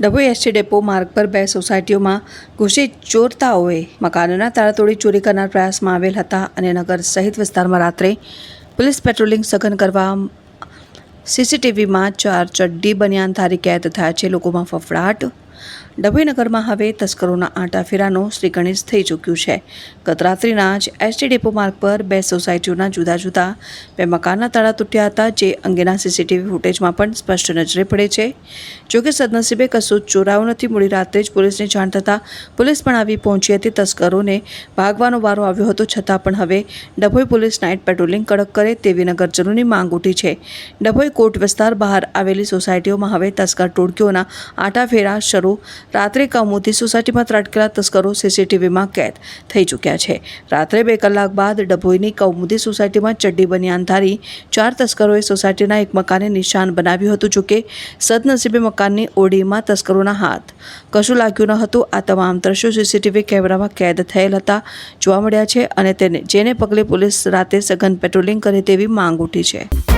Dabhoi ST depot માર્ગ પર બે સોસાયટીઓમાં ઘૂસી ચોરતાઓએ મકાનોના તાળા તોડી ચોરી કરનાર પ્રયાસમાં આવેલ હતા અને નગર સહિત વિસ્તારમાં રાત્રે પોલીસ પેટ્રોલિંગ સઘન કરવા સીસીટીવીમાં ચાર ચડ્ડી બનિયાનધારી કેદ થયા છે. લોકોમાં ફફડાટ ડભોઈ નગરમાં હવે તસ્કરોના આંટાફેરાનો શ્રી થઈ ચૂક્યું છે. ગત જ એસટી ડેપો માર્ગ પર બે સોસાયટીઓના જુદા જુદા બે મકાનના તાળા તૂટ્યા હતા, જે અંગેના સીસીટીવી ફૂટેજમાં પણ સ્પષ્ટ નજરે પડે છે. જોકે સદનસીબે કશું જ ચોરાયું નથી. મોડી રાત્રે જ પોલીસને જાણ થતાં પોલીસ પણ આવી પહોંચી હતી. તસ્કરોને ભાગવાનો વારો આવ્યો હતો. છતાં પણ હવે ડભોઈ પોલીસ નાઇટ પેટ્રોલિંગ કડક કરે તેવી નગરજનોની માંગ ઉઠી છે. ડભોઈ કોટ વિસ્તાર બહાર આવેલી સોસાયટીઓમાં હવે તસ્કર ટોળકીઓના આંટાફેરા શરૂ રાત્રે કૌમુદી સોસાયટીમાં ત્રાટકેલા તસ્કરો સીસીટીવીમાં કેદ થઈ ચૂક્યા છે. રાત્રે બે કલાક બાદ ડભોઈની કૌમુદી સોસાયટીમાં ચડ્ડી બનિયાનધારી ચાર તસ્કરોએ સોસાયટીના એક મકાને નિશાન બનાવ્યું હતું જોકે સદનસીબે મકાનની ઓડીમાં તસ્કરોના હાથ. કશું લાગ્યું ન હતું. આ તમામ દ્રશ્યો સીસીટીવી કેમેરામાં કેદ થયેલ હતા જોવા મળ્યા છે અને તેને, જેને પગલે પોલીસ રાતે સઘન પેટ્રોલિંગ કરે તેવી માંગ ઉઠી છે.